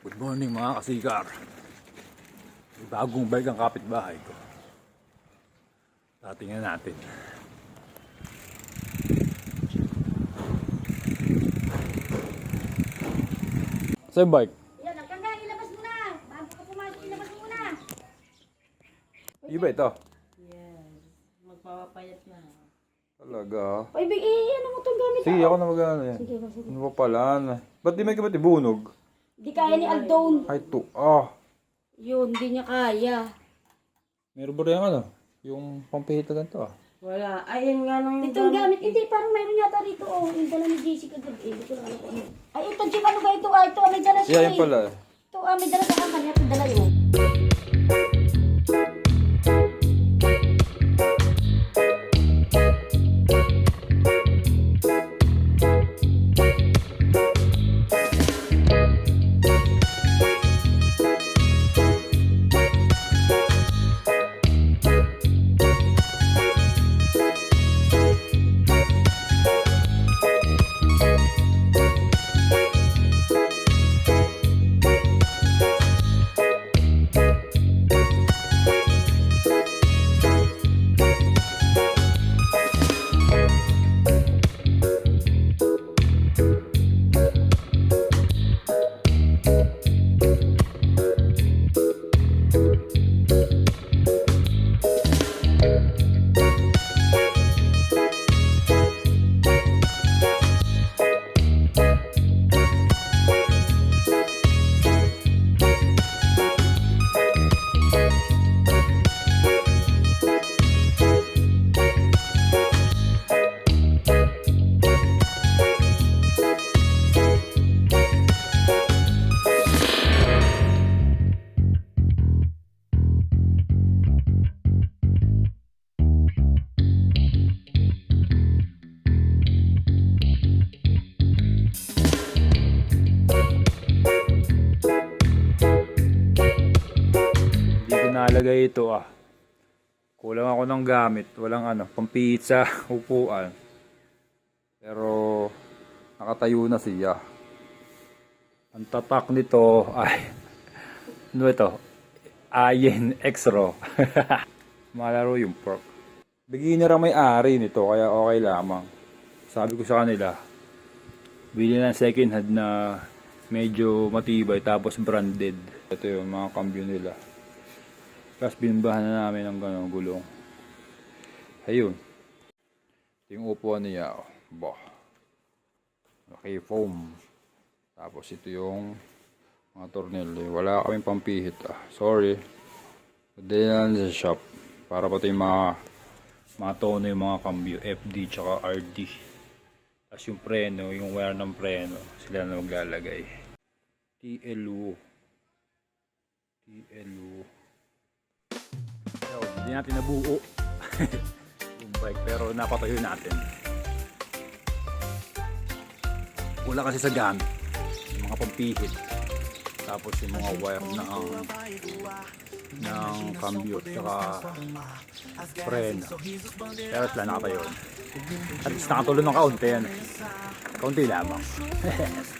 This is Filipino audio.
Good morning mga kasikar. May bagong bike ang kapitbahay ko. Tatingnan natin. Sa bike? Yan, hanggang ilabas mo na. Bago ka pumasok, ilabas mo na. Iba ito. Yes. Magpapapayat na. Talaga. Ay, big, eh, ano mo itong gamit? Sige, ako na mag-ano yan. Sige, sige. Ano pa pala? Ba't di may kabat ibunog? Di kaya ni Aldon. Ay, to. Ah. Yun, di niya kaya. Meron ba rin yung ano? Yung pampihita ganito ah. Wala. Ayun nga nung... Ito yung gamit. Hindi, parang mayroon yata rito. Oh, yung dala ni JC kagabi. Hindi ko na alam kung ano. Ay, ito, Jim, ano ba ito? Ah, ito, ah, may dala siya. Yeah, yan eh. pala. Ito, ah, may dala sa kanya. Ito, dala yun. Hindi ko nalagay ito ah. Kulang ako ng gamit. Walang ano, pampizza, upuan. Pero nakatayo na siya. Ang tatak nito ay ano ito? Ayen X-Ro. Malaro yung pork. Beginner ang may-ari nito kaya okay lamang. Sabi ko sa kanila, bili ng second hand na medyo matibay tapos branded. Ito yung mga cambio nila. Tapos binimbahan na namin ng ganong gulong. Ayun. Ito yung upuan niya. Oh. Bah. Okay, foam. Tapos ito yung mga tornilyo. Wala kaming pampihit. Ah. Sorry. Padali na sa shop. Para pati mga mga tono yung mga cambio. FD tsaka RD. Tapos yung preno, yung wire ng preno. Sila na maglalagay. TLU. TLU. Hindi natin nabuo yung bike pero napatayo natin. Wala kasi sa gamit. Yung mga pampihit. Tapos yung mga wire ng ng cambio tsaka preno. Pero sila nakatayo. At least nakatulong ng kaunti yan. Kaunti lamang.